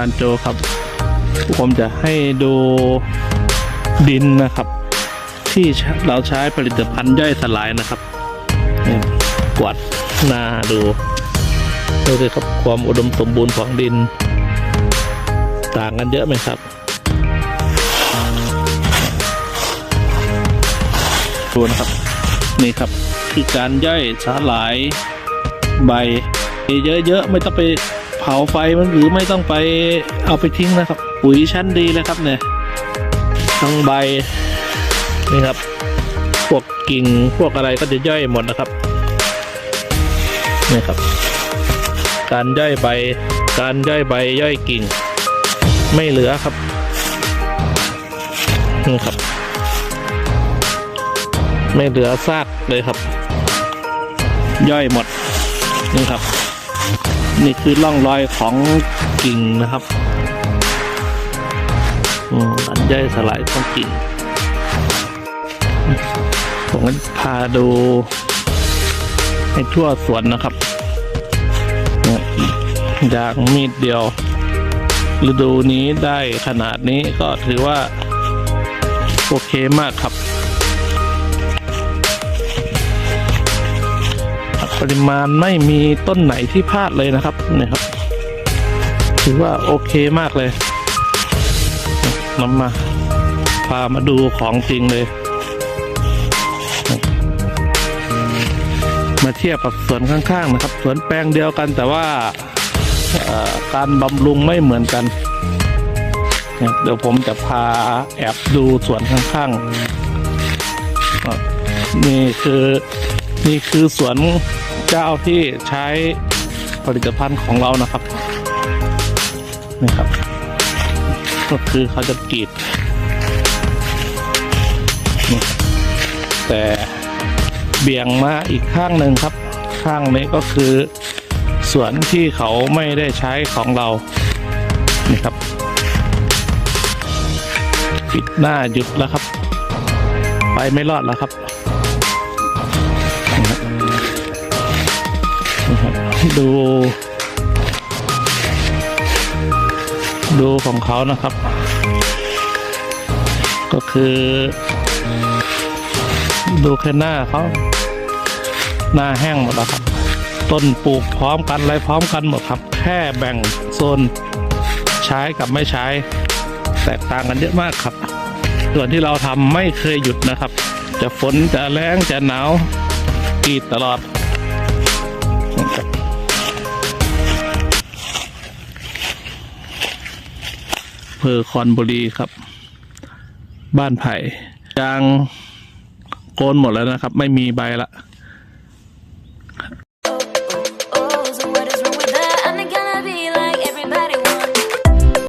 ารย์โจครับ ผมจะให้ดูดินนะครับ ที่เราใช้ผลิตภัณฑ์ย่อยสลายนะครับเนี่ยกวาดหน้าดูดูเลยครับความอุดมสมบูรณ์ของดิน ต่างกันเยอะไหมครับดูนะครับ นี่ครับ คือการย่อยสาหร่ายใบเยอะๆไม่ต้องไป เผาไฟมันหรือไม่ต้องไปเอาไปทิ้งนะครับ ปุ๋ยชั้นดีเลยครับเนี่ยทั้งใบนี่ครับ พวกกิ่งพวกอะไรก็จะย่อยหมดนะครับนี่ครับ การย่อยใบ การย่อยใบย่อยกิ่ง ไม่เหลือครับนี่ครับ ไม่เหลือซากเลยครับ ย่อยหมดนี่ครับ นี่คือร่องรอยของกิ่งนะครับอันย่อยสลายของกิ่งผมก็พาดูให้ทั่วสวนนะครับเนี่างมีดเดียว ฤดูนี้ได้ขนาดนี้ก็ถือว่า โอเคมากครับ ปริมาณไม่มีต้นไหนที่พลาดเลยนะครับนี่ครับถือว่าโอเคมากเลยนำมาพามาดูของจริงเลย มาเทียบกับสวนข้างๆนะครับ สวนแปลงเดียวกันแต่ว่าการบำรุงไม่เหมือนกัน เดี๋ยวผมจะพาแอบดูสวนข้างๆนี่คือนี่คือสวน เจ้าที่ใช้ผลิตภัณฑ์ของเรานะครับนี่ครับ ก็คือเขาจะกรีดแต่เบี่ยงมาอีกข้างหนึ่งครับ ข้างนี้ก็คือสวนที่เขาไม่ได้ใช้ของเรานี่ครับ ปิดหน้าหยุดแล้วครับ ไปไม่รอดแล้วครับ ดู ดูของเขานะครับ ก็คือ ดูแค่หน้าเขาหน้าแห้งหมดแล้วครับ ต้นปลูกพร้อมกันอะไรพร้อมกันหมดครับ แค่แบ่งโซนใช้กับไม่ใช้ แตกต่างกันเยอะมากครับ ส่วนที่เราทำไม่เคยหยุดนะครับ จะฝนจะแรงจะหนาวกีดตลอด อำเพอคอนบุรีครับ บ้านไผ่ยางโกนหมดแล้วนะครับ ไม่มีใบละ